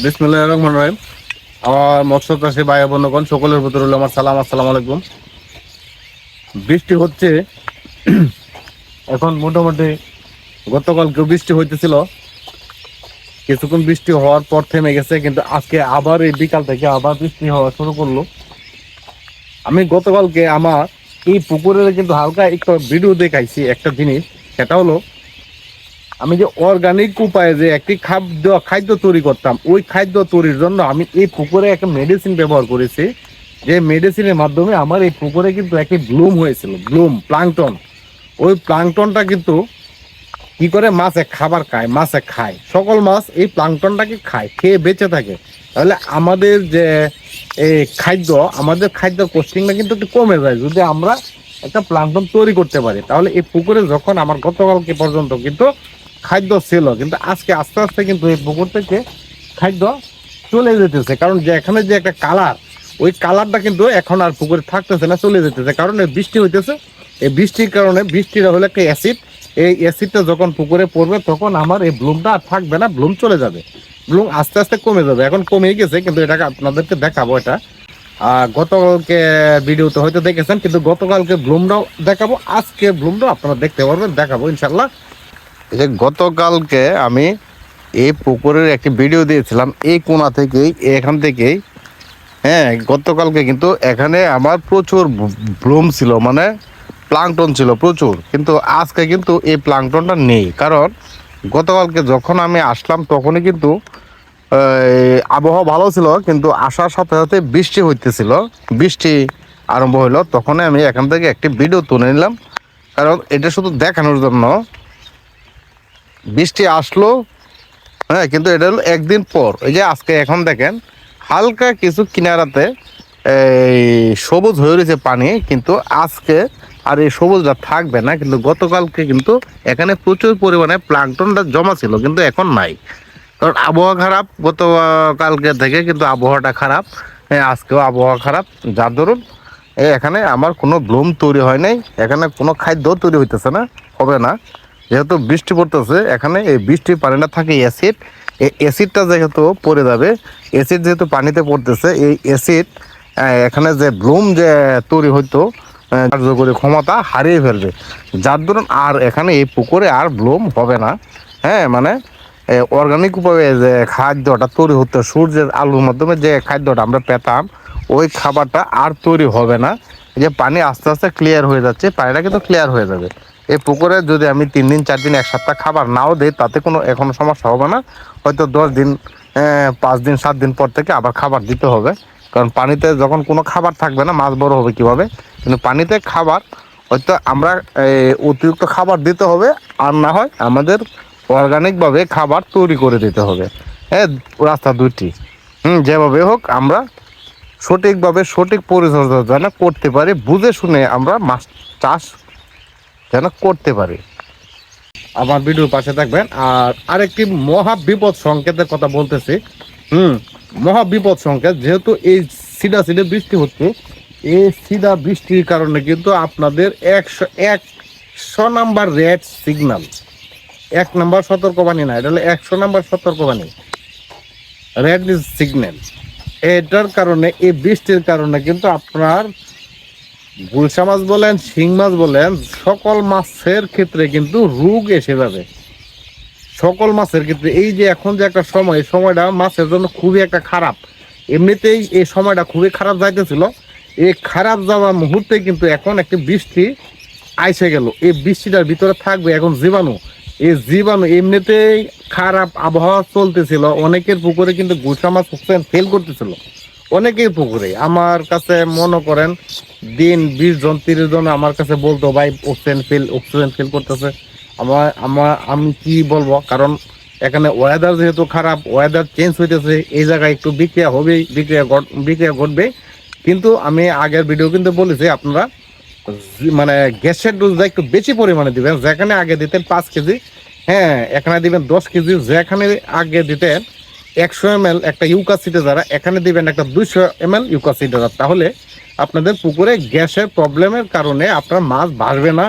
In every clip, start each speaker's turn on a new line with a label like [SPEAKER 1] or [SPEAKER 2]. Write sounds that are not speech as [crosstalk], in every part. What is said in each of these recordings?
[SPEAKER 1] বিসমুল্লাহ রহমান রহিম। আমার মৎস্য চাষী ভাই বন্ধুগণ, সকলের ভিতর হলো আমার সালাম, আসসালাম আলাইকুম। বৃষ্টি হচ্ছে, এখন মোটামুটি গতকালকে বৃষ্টি হইতেছিল। কিছুক্ষণ বৃষ্টি হওয়ার পর থেমে গেছে, কিন্তু আজকে আবার এই বিকাল থেকে আবার বৃষ্টি হওয়া শুরু করল। আমি গতকালকে আমার এই পুকুরের কিন্তু হালকা একটু ভিডিও দেখাইছি একটা জিনিস, সেটা হলো আমি যে অর্গানিক উপায়ে যে একটি খাদ্য খাদ্য তৈরি করতাম, ওই খাদ্য তৈরির জন্য আমি এই পুকুরে একটা মেডিসিন ব্যবহার করেছি, যে মেডিসিনের মাধ্যমে আমার এই পুকুরে কিন্তু একটি ব্লুম হয়েছিল ব্লুম প্লাংটন ওই প্লাংটনটা কিন্তু কি করে মাছে খাবার খায়, মাছে খায়। সকল মাছ এই প্লাংটনটাকে খায়, খেয়ে বেঁচে থাকে। তাহলে আমাদের যে এই খাদ্য, আমাদের খাদ্য কোস্টিংটা কিন্তু একটু কমে যায়, যদি আমরা একটা প্লাংটন তৈরি করতে পারি। তাহলে এই পুকুরে যখন আমার গতকালকে পর্যন্ত কিন্তু খাদ্য ছিল, কিন্তু আজকে আস্তে আস্তে কিন্তু এই পুকুর থেকে খাদ্য চলে যেতেছে। কারণ যে এখানে যে একটা কালার, ওই কালারটা কিন্তু এখন আর পুকুরে থাকতেছে না, চলে যেতেছে। কারণ বৃষ্টি হইতেছে। এই বৃষ্টির কারণে বৃষ্টিটা হলো একটা অ্যাসিড এই অ্যাসিডটা যখন পুকুরে পড়বে, তখন আমার এই ব্লুমটা আর থাকবে না ব্লুম চলে যাবে। ব্লুম আস্তে আস্তে কমে যাবে। এখন কমে গেছে, কিন্তু এটাকে আপনাদেরকে দেখাবো এটা। গতকালকে ভিডিওতে হয়তো দেখেছেন, কিন্তু গতকালকে ব্লুমটাও দেখাবো, আজকে ব্লুমটাও আপনারা দেখতে পারবেন, দেখাবো ইনশাল্লাহ যে গতকালকে আমি এই পুকুরের একটি ভিডিও দিয়েছিলাম, এই কোনা থেকেই, এখান থেকেই। হ্যাঁ গতকালকে কিন্তু এখানে আমার প্রচুর ব্লুম ছিল মানে প্লাংটন ছিল প্রচুর। কিন্তু আজকে কিন্তু এই প্লাংটনটা নেই, কারণ গতকালকে যখন আমি আসলাম, তখনই কিন্তু আবহাওয়া ভালো ছিল, কিন্তু আসার সাথে সাথে বৃষ্টি হইতেছিল। বৃষ্টি আরম্ভ হইল, তখনই আমি এখান থেকে একটি ভিডিও তুলে নিলাম, কারণ এটা শুধু দেখানোর জন্য। বৃষ্টি আসলো হ্যাঁ কিন্তু এটা হলো একদিন পর। এই যে আজকে এখন দেখেন, হালকা কিছু কিনারাতে এই সবুজ হয়ে রয়েছে পানি, কিন্তু আজকে আর এই সবুজটা থাকবে না, কিন্তু গতকালকে কিন্তু এখানে প্রচুর পরিমাণে প্লাংটনটা জমা ছিল, কিন্তু এখন নাই। কারণ আবহাওয়া খারাপ, গতকালকে থেকে কিন্তু আবহাওয়াটা খারাপ হ্যাঁ আজকেও আবহাওয়া খারাপ। যার এই এখানে আমার কোনো ব্লুম তৈরি হয় নাই, এখানে কোনো খাদ্য তৈরি হইতেছে না, হবে না। যেহেতু বৃষ্টি পড়তেছে, এখানে এই বৃষ্টির পানিটা থাকে অ্যাসিড এই অ্যাসিডটা যেহেতু পড়ে যাবে অ্যাসিড যেহেতু পানিতে পড়তেছে, এই অ্যাসিড এখানে যে ব্লুম যে তৈরি হইতো কার্যকরী ক্ষমতা হারিয়ে ফেলবে। যার দরুন আর এখানে এই পুকুরে আর ব্লুম হবে না। হ্যাঁ মানে অর্গানিক উপায়ে যে খাদ্যটা তৈরি হতো, সূর্যের আলুর মাধ্যমে যে খাদ্যটা আমরা পেতাম, ওই খাবারটা আর তৈরি হবে না। যে পানি আস্তে আস্তে ক্লিয়ার হয়ে যাচ্ছে, পানিটা কিন্তু ক্লিয়ার হয়ে যাবে। এই পুকুরে যদি আমি তিন দিন, চার দিন, এক সপ্তাহ খাবার নাও দিই, তাতে কোনো এখনও সমস্যা হবে না। হয়তো দশ দিন পাঁচ দিন, সাত দিন পর থেকে আবার খাবার দিতে হবে। কারণ পানিতে যখন কোনো খাবার থাকবে না, মাছ বড় হবে কীভাবে? কিন্তু পানিতে খাবার, হয়তো আমরা অতিরিক্ত খাবার দিতে হবে, আর না হয় আমাদের অর্গানিকভাবে খাবার তৈরি করে দিতে হবে। হ্যাঁ রাস্তা দুইটি। হুম, যেভাবে হোক আমরা সঠিকভাবে সঠিক পরিচর্যা যেন করতে পারি, বুঝে শুনে আমরা মাছ চাষ যেন করতে পারি। আমার ভিডিওর পাশে থাকবেন। আর আরেকটি মহা বিপদ সংকেতের কথা বলতেছি। হুম, মহা বিপদ সংকেত, যেহেতু এই সিডা সিডে বৃষ্টি হচ্ছে, এই সিডা বৃষ্টির কারণে কিন্তু আপনাদের একশো একশো নাম্বার রেড সিগনাল এক নাম্বার সতর্কবাণী না, এটা হলো একশো নাম্বার সতর্কবাণী। Red signal. এটার কারণে, এই বৃষ্টির কারণে কিন্তু আপনার গুলশা মাছ বলেন, শিং মাছ বলেন, সকল মাছের ক্ষেত্রে কিন্তু রোগ এসে যাবে। সকল মাছের ক্ষেত্রে, এই যে এখন যে একটা সময়, এই সময়টা মাছের জন্য খুবই একটা খারাপ। এমনিতেই এই সময়টা খুবই খারাপ যাইতেছিল। এই খারাপ যাওয়া মুহূর্তে কিন্তু এখন একটি বৃষ্টি আইসে গেল। এই বৃষ্টিটার ভিতরে থাকবে এখন জীবাণু। এই জীবাণু এমনিতেই খারাপ আবহাওয়া চলতেছিল। অনেকের পুকুরে কিন্তু গুলশা মাছ ফেল করতেছিল। অনেকেই পুকুরে। আমার কাছে মনে করেন, দিন বিশ জন, তিরিশ জন আমার কাছে বলতো, ভাই অক্সিজেন ফিল অক্সিজেন ফিল করতেছে। আমার আমার, আমি কি বলব? কারণ এখানে ওয়েদার যেহেতু খারাপ ওয়েদার চেঞ্জ হইতেছে, এই জায়গায় একটু বিক্রিয়া হবেই, বিক্রিয়া ঘট- বিক্রিয়া ঘটবে কিন্তু আমি আগের ভিডিও কিন্তু বলেছি, আপনারা মানে গ্যাসের ডোজটা একটু বেশি পরিমাণে দিবেন। যেখানে আগে দিতেন পাঁচ কেজি হ্যাঁ এখানে দিবেন দশ কেজি। যেখানে আগে দিতেন একশো এম একটা ইউকাসিটে যারা, এখানে দিবেন একটা দুইশো এম এল ইউকাসিটে তাহলে আপনাদের পুকুরে গ্যাসের প্রবলেমের কারণে আপনার মাছ বাড়বে না।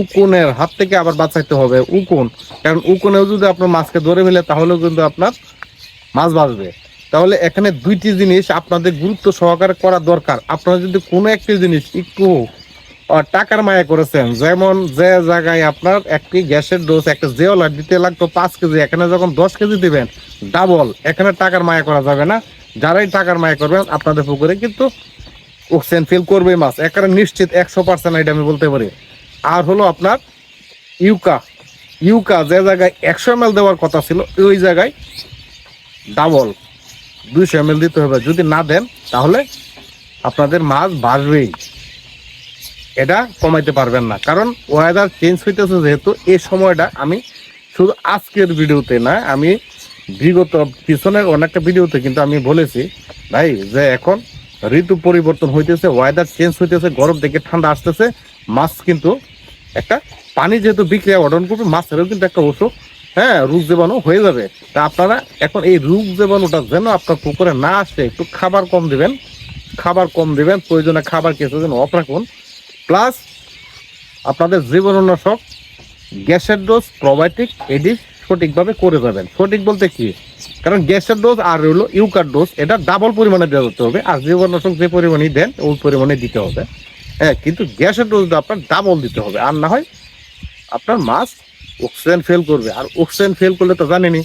[SPEAKER 1] উকুনের হাত থেকে আবার বাঁচাইতে হবে উকুন। কারণ উকুনেও যদি আপনার মাছকে ধরে ফেলে, তাহলেও কিন্তু আপনার মাছ বাঁচবে তাহলে এখানে দুইটি জিনিস আপনাদের গুরুত্ব সহকারে করা দরকার। আপনারা যদি কোনো একটি জিনিস একটু টাকার মায়া করেছেন। যেমন যে জায়গায় আপনার একটি গ্যাসের ডোজ, একটা জেওলার দিতে লাগতো পাঁচ কেজি, এখানে যখন দশ কেজি দিবেন ডাবল এখানে টাকার মায়া করা যাবে না। যারাই টাকার মায়া করবেন, আপনাদের পুকুরে কিন্তু অক্সিজেন ফিল করবে মাছ। একেবারে নিশ্চিত একশো পার্সেন্ট এটা আমি বলতে পারি। আর হলো আপনার ইউকা। ইউকা যে জায়গায় একশো এম দেওয়ার কথা ছিল, ওই জায়গায় ডাবল দুইশো এম দিতে হবে। যদি না দেন, তাহলে আপনাদের মাছ বাড়বেই এটা কমাইতে পারবেন না। কারণ ওয়েদার চেঞ্জ হইতেছে যেহেতু এই সময়টা আমি শুধু আজকের ভিডিওতে না, আমি বিগত পিছনের অনেকটা ভিডিওতে কিন্তু আমি বলেছি, ভাই, যে এখন ঋতু পরিবর্তন হইতেছে ওয়েদার চেঞ্জ হইতেছে, গরম থেকে ঠান্ডা আসতেছে, মাছ কিন্তু একটা পানি যেহেতু বিক্রিয়া গঠন করবে, মাছেরও কিন্তু একটা অসুখ হ্যাঁ রোগ জীবাণু হয়ে যাবে। তা আপনারা এখন এই রোগ জীবাণুটা যেন আপনার পুকুরে না আসে, একটু খাবার কম দিবেন, খাবার কম দিবেন, প্রয়োজনে খাবার কিছুদিন অফ রাখুন প্লাস আপনাদের জীবাণুনাশক গ্যাসের ডোজ প্রোবায়োটিক এটি সঠিকভাবে করে যাবেন। সঠিক বলতে কি? কারণ গ্যাসের ডোজ আর হলো ইউকার ডোজ, এটা ডাবল পরিমাণে দেওয়া করতে হবে। আর জীবাণুনাশক যে পরিমাণে দেন, ওই পরিমাণে দিতে হবে। হ্যাঁ কিন্তু গ্যাসের ডোজটা আপনার ডাবল দিতে হবে। আর না হয় আপনার মাছ অক্সিজেন ফেল করবে। আর অক্সিজেন ফেল করলে তো জানেনি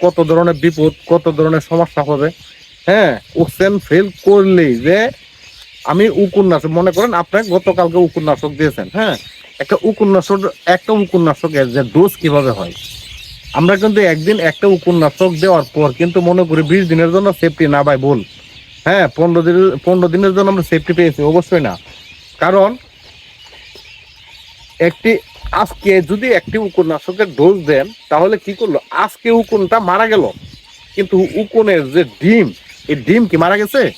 [SPEAKER 1] কত ধরনের বিপদ, কত ধরনের সমস্যা হবে। হ্যাঁ অক্সিজেন ফেল করলেই যে আমি উকুন্নাশক মনে করেন আপনি গতকালকে উকুন্নাশক দিয়েছেন হ্যাঁ? একটা উকুন্নাশক একটা উকুন্নাশকের যে ডোজ কীভাবে হয়? আমরা কিন্তু একদিন একটা উকুন্নাশক দেওয়ার পর কিন্তু মনে করি বিশ দিনের জন্য সেফটি না ভাই, বল। হ্যাঁ পনেরো দিনের পনেরো দিনের জন্য আমরা সেফটি পেয়েছি, অবশ্যই না। কারণ একটি, আজকে যদি একটি উকুন্নাশকের ডোজ দেন, তাহলে কি করল? আজকে উকুনটা মারা গেল। কিন্তু উকুনের যে ডিম, এই ডিম কি মারা গেছে?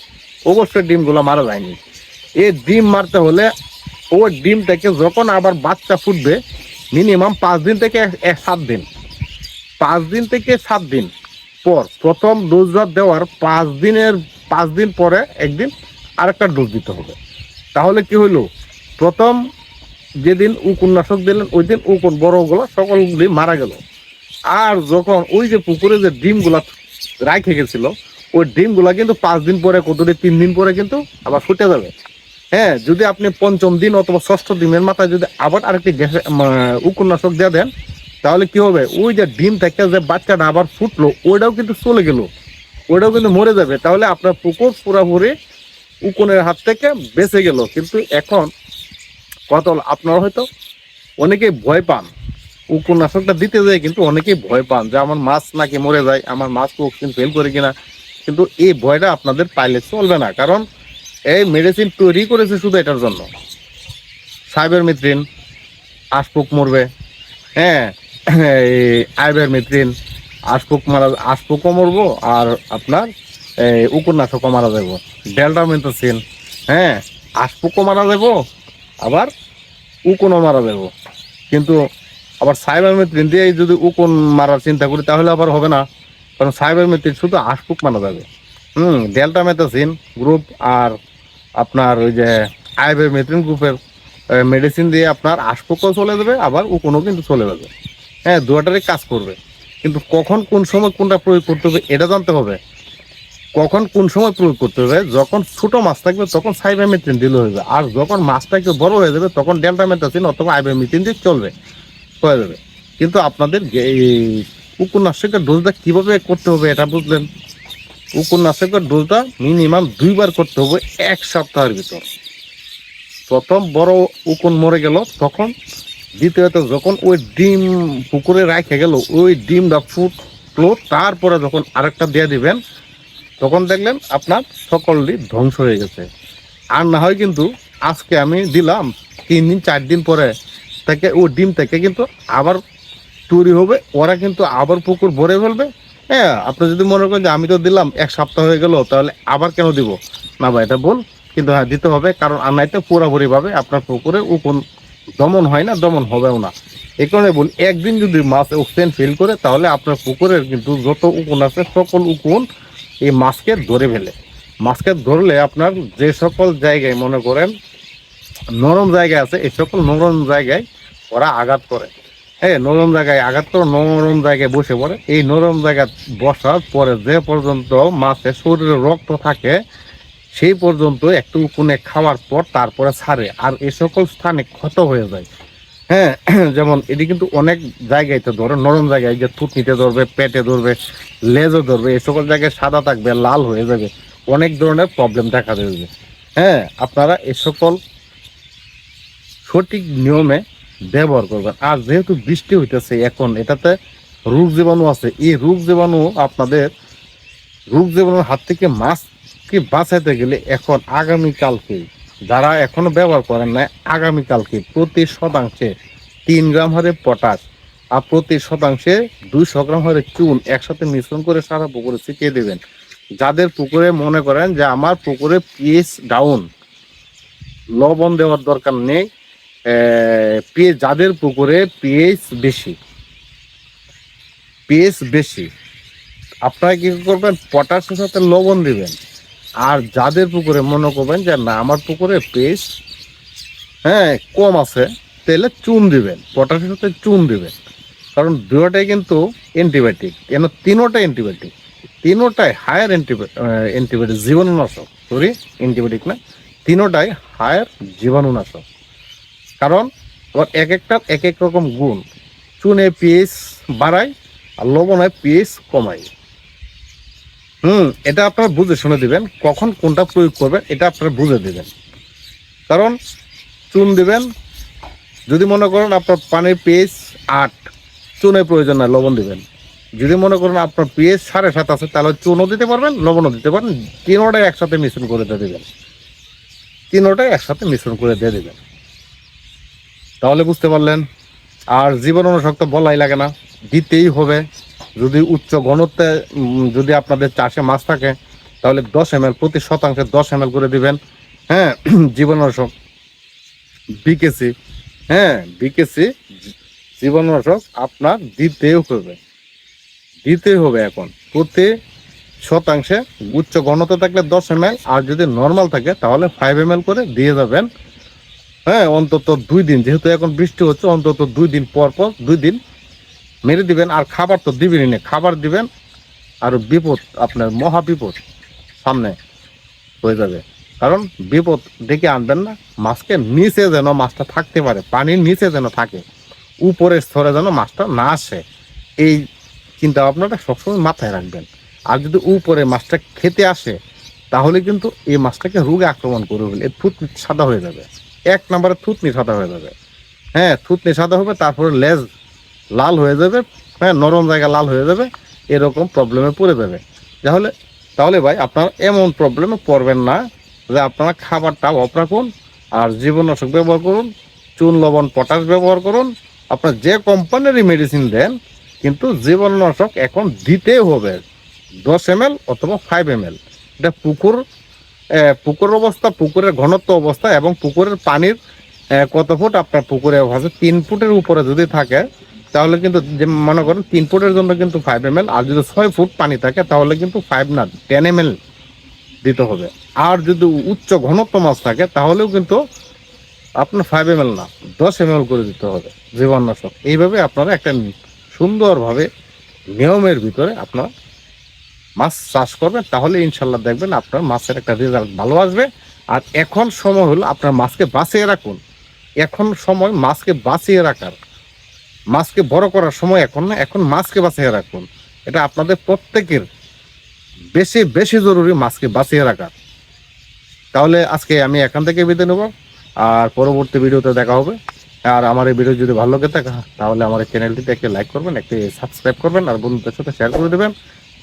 [SPEAKER 1] অবশ্যই ডিমগুলো মারা যায়নি। এই ডিম মারতে হলে ও ডিম থেকে যখন আবার বাচ্চা ফুটবে মিনিমাম পাঁচ দিন থেকে সাত দিন। পাঁচ দিন থেকে সাত দিন পর প্রথম ডোজটা দেওয়ার পাঁচ দিনের পাঁচ দিন পরে একদিন আরেকটা ডোজ দিতে হবে। তাহলে কি হইল? প্রথম যেদিন উকুন্নাশক দিলেন, ওই দিন উকুন বড়গুলো সকলগুলি মারা গেল। আর যখন ওই যে পুকুরে যে ডিমগুলা রাখে গেছিল ওই ডিমগুলা কিন্তু পাঁচ দিন পরে কতটি তিন দিন পরে কিন্তু আবার ফুটে যাবে। হ্যাঁ যদি আপনি পঞ্চম দিন অথবা ষষ্ঠ দিনের মাথায় যদি আবার আরেকটি গ্যাসে উকুন্নাশক দিয়ে দেন, তাহলে কি হবে? ওই যে ডিম থেকে যে বাচ্চাটা আবার ফুটলো, ওইটাও কিন্তু চলে গেল। ওইটাও কিন্তু মরে যাবে। তাহলে আপনার পুকুর পুরাপুরি উকুনের হাত থেকে বেঁচে গেল। কিন্তু এখন কত আপনারা হয়তো অনেকেই ভয় পান। উপন্যাসকটা দিতে যায় কিন্তু অনেকেই ভয় পান যে আমার মাছ নাকি মরে যায়, আমার মাছ অক্সিজেন ফেল করে কিনা। কিন্তু এই ভয়টা আপনাদের পাইলে চলবে না। কারণ এই মেডিসিন তৈরি করেছে শুধু এটার জন্য। সাইবার মিত্রিন আশপুক মরবে। হ্যাঁ এই আইবার মিত্রিন আশপুক মারা আশপুকও মরবো আর আপনার এই উপন্যাসকও মারা যাব। ডেল্টা মেন্টোসিন হ্যাঁ আশপুকও মারা যাব, আবার উকুনও মারা যাব। কিন্তু আবার সাইবার মেট্রিন দিয়ে যদি উকুন মারার চিন্তা করি, তাহলে আবার হবে না। কারণ সাইবার মেট্রিন শুধু আশপুক মানা যাবে। হুম ডেল্টা মেথাসিন গ্রুপ আর আপনার ওই যে আইবার মেট্রিন গ্রুপের মেডিসিন দিয়ে আপনার আশপুকও চলে যাবে, আবার উকুনও কিন্তু চলে যাবে। হ্যাঁ দুটারই কাজ করবে। কিন্তু কখন কোন সময় কোনটা প্রয়োগ করতে হবে এটা জানতে হবে। কখন কোন সময় প্রয়োগ করতে হবে, যখন ছোট মাছ থাকবে তখন সাইবামেথিন দিলে হয়ে যাবে। আর যখন মাছটা একটু বড় হয়ে যাবে তখন ডেল্টা মেথাসিন অথবা আইবামেথিন দিয়ে চলবে, হয়ে যাবে। কিন্তু আপনাদের উপন্যাসকের ডোজটা কীভাবে করতে হবে এটা বুঝলেন? উপন্যাসকের ডোজটা মিনিমাম দুইবার করতে হবে এক সপ্তাহের ভিতর। প্রথম বড় উকুন মরে গেল, তখন দ্বিতীয়ত যখন ওই ডিম পুকুরে রাখে গেল, ওই ডিমটা ফুটলো তারপরে যখন আরেকটা দিয়ে দিবেন, তখন দেখলেন আপনার সকলই ধ্বংস হয়ে গেছে। আর না হয় কিন্তু আজকে আমি দিলাম তিন দিন, চার দিন পরে থেকে ও ডিম থেকে কিন্তু আবার তৈরি হবে, ওরা কিন্তু আবার পুকুর ভরে ফেলবে। হ্যাঁ আপনি যদি মনে করেন যে আমি তো দিলাম, এক সপ্তাহ হয়ে গেল, তাহলে আবার কেন দিব? না ভাই, এটা বল কিন্তু হ্যাঁ দিতে হবে, কারণ আর পুরাপুরি ভাবে আপনার পুকুরে উকুন দমন হয় না, দমন হবেও না। এই কারণে বলি, একদিন যদি মাছ অক্সিজেন ফিল করে, তাহলে আপনার পুকুরের কিন্তু যত উকুন আছে, সকল উকুন এই মাছকে ধরে ফেলে। মাছকে ধরলে আপনার যে সকল জায়গায় মনে করেন নরম জায়গা আছে, এই সকল নরম জায়গায় ওরা আঘাত করে। হ্যাঁ নরম জায়গায় আঘাত করে নরম জায়গায় বসে পড়ে। এই নরম জায়গায় বসার পরে যে পর্যন্ত মাছের শরীরে রক্ত থাকে, সেই পর্যন্ত একটু উকুনে খাওয়ার পর তারপরে ছাড়ে আর এই সকল স্থানে ক্ষত হয়ে যায়। হ্যাঁ [clears throat] যেমন এটি কিন্তু অনেক জায়গায় তো ধরে নরম জায়গায় যে থুতনিতে ধরবে, পেটে ধরবে, লেজও ধরবে এই সকল জায়গায় সাদা থাকবে, লাল হয়ে যাবে, অনেক ধরনের প্রবলেম দেখা দেবে। হ্যাঁ আপনারা এই সকল সঠিক নিয়মে ব্যবহার করবেন আর যেহেতু বৃষ্টি হইতেছে এখন, এটাতে রোগ জীবাণু আছে। এই রোগ জীবাণু আপনাদের রোগ জীবাণুর হাত থেকে মাছকে বাঁচাইতে গেলে এখন আগামীকালকে, যারা এখনও ব্যবহার করেন না আগামীকালকে প্রতি শতাংশে তিন গ্রাম হারে পটাশ আর প্রতি শতাংশে দুইশো গ্রাম হারে চুন একসাথে মিশ্রণ করে সারা পুকুরে ছিটিয়ে দেবেন। যাদের পুকুরে মনে করেন যে আমার পুকুরে পিএইচ ডাউন, লবণ দেওয়ার দরকার নেই পিএইচ যাদের পুকুরে পিএইচ বেশি পিএইচ বেশি, আপনারা কী করবেন? পটাশের সাথে লবণ দিবেন। আর যাদের পুকুরে মনে করবেন যে, না, আমার পুকুরে পিএইচ হ্যাঁ কম আছে, তাহলে চুন দিবেন, পটাশের সাথে চুন দিবেন। কারণ দুটোটাই কিন্তু অ্যান্টিবায়োটিক, কেন তিনোটাই অ্যান্টিবায়োটিক? তিনোটাই হায়ার অ্যান্টিবায়োটিক, জীবাণুনাশক, সরি, অ্যান্টিবায়োটিক না, তিনোটাই হায়ার জীবাণুনাশক। কারণ ওর এক একটার এক এক রকম গুণ। চুনে পিএইচ বাড়ায় আর লবণে পিএইচ কমায়। হুম, এটা আপনারা বুঝে শুনে দিবেন, কখন কোনটা প্রয়োগ করবেন, এটা আপনারা বুঝে দিবেন। কারণ চুন দিবেন, যদি মনে করেন আপনার পানির পিএইচ আট, চুনের প্রয়োজন নাই, লবণ দিবেন। যদি মনে করেন আপনার পিএইচ সাড়ে সাত আছে, তাহলে চুনও দিতে পারবেন, লবণও দিতে পারেন তিনোটাই একসাথে মিশ্রণ করে দিয়ে দেবেন। তিনোটাই একসাথে মিশ্রণ করে দিয়ে দেবেন। তাহলে বুঝতে পারলেন, আর জীবাণুনাশক তো বলাই লাগে না, দিতেই হবে। যদি উচ্চ ঘনত্বে যদি আপনাদের চাষে মাছ থাকে, তাহলে দশ এম প্রতি শতাংশে দশ এম করে দিবেন। হ্যাঁ [clears throat] জীবাণুনাশক বিকেসি হ্যাঁ বিকেসি, জীবন জীবাণুনাশক আপনার দিতেই হবে। দিতেই হবে এখন। প্রতি শতাংশে উচ্চ ঘনত্ব থাকলে দশ এম আর যদি নর্মাল থাকে, তাহলে ফাইভ এম করে দিয়ে যাবেন। হ্যাঁ অন্তত দুই দিন, যেহেতু এখন বৃষ্টি হচ্ছে, অন্তত দুই দিন পর পর, দুই দিন মেরে দিবেন, আর খাবার তো দিবেনই না। খাবার দিবেন, আর বিপদ আপনার মহা বিপদ সামনে হয়ে যাবে। কারণ বিপদ ডেকে আনবেন না, মাছকে নিচে যেন মাছটা থাকতে পারে, পানির নিচে যেন থাকে, উপরের স্তরে যেন মাছটা না আসে। এই চিন্তা ভাবনাটা সবসময় মাথায় রাখবেন। আর যদি উপরে মাছটা খেতে আসে, তাহলে কিন্তু এই মাছটাকে রোগে আক্রমণ করবে এর ফুট সাদা হয়ে যাবে। এক নম্বরে থুতনি সাদা হয়ে যাবে। হ্যাঁ থুতনি সাদা হবে, তারপরে লেজ লাল হয়ে যাবে হ্যাঁ নরম জায়গা লাল হয়ে যাবে, এরকম প্রবলেমে পড়ে যাবে। তাহলে তাহলে ভাই, আপনারা এমন প্রবলেমে পড়বেন না যে আপনারা খাবারটা অফ রাখুন, আর জীবনাশক ব্যবহার করুন, চুন, লবণ পটাশ ব্যবহার করুন, আপনার যে কোম্পানিরই মেডিসিন দেন, কিন্তু জীবাণুনাশক এখন দিতেই হবে, দশ এম অথবা ফাইভ এম এটা পুকুর পুকুর অবস্থা, পুকুরের ঘনত্ব অবস্থা এবং পুকুরের পানির কত ফুট? আপনার পুকুরে আছে তিন ফুটের উপরে যদি থাকে, তাহলে কিন্তু যে মনে করেন তিন ফুটের জন্য কিন্তু ফাইভ এম আর যদি ছয় ফুট পানি থাকে, তাহলে কিন্তু ফাইভ না টেন এম দিতে হবে। আর যদি উচ্চ ঘনত্ব মাছ থাকে, তাহলেও কিন্তু আপনার ফাইভ এম না, দশ এম করে দিতে হবে জীবাণুনাশক। এইভাবে আপনারা একটা সুন্দরভাবে নিয়মের ভিতরে আপনারা মাছ চাষ করবেন, তাহলে ইনশাল্লাহ দেখবেন আপনার মাছের একটা রেজাল্ট ভালো আসবে। আর এখন সময় হলো আপনার মাছকে বাঁচিয়ে রাখুন। এখন সময় মাছকে বাঁচিয়ে রাখার। মাছকে বড় করার সময় এখন না, এখন মাছকে বাঁচিয়ে রাখুন। এটা আপনাদের প্রত্যেকের বেশি বেশি জরুরি মাছকে বাঁচিয়ে রাখার। তাহলে আজকে আমি এখান থেকে বিদায় নেব, আর পরবর্তী ভিডিওতে দেখা হবে। আর আমার এই ভিডিও যদি ভালো লাগে থাকে, তাহলে আমার চ্যানেলটিতে একটি লাইক করবেন, একটি সাবস্ক্রাইব করবেন, আর বন্ধুদের সাথে শেয়ার করে দেবেন।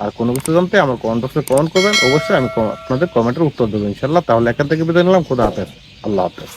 [SPEAKER 1] আর কোনো কিছু জানতে আমার কমেন্ট বক্সে কমেন্ট করবেন। অবশ্যই আমি আপনাদের কমেন্টের উত্তর দেবো, ইনশাল্লাহ। তাহলে এখান থেকে বিদায় নিলাম। খুদা হাফেজ। আল্লাহ হাফেজ।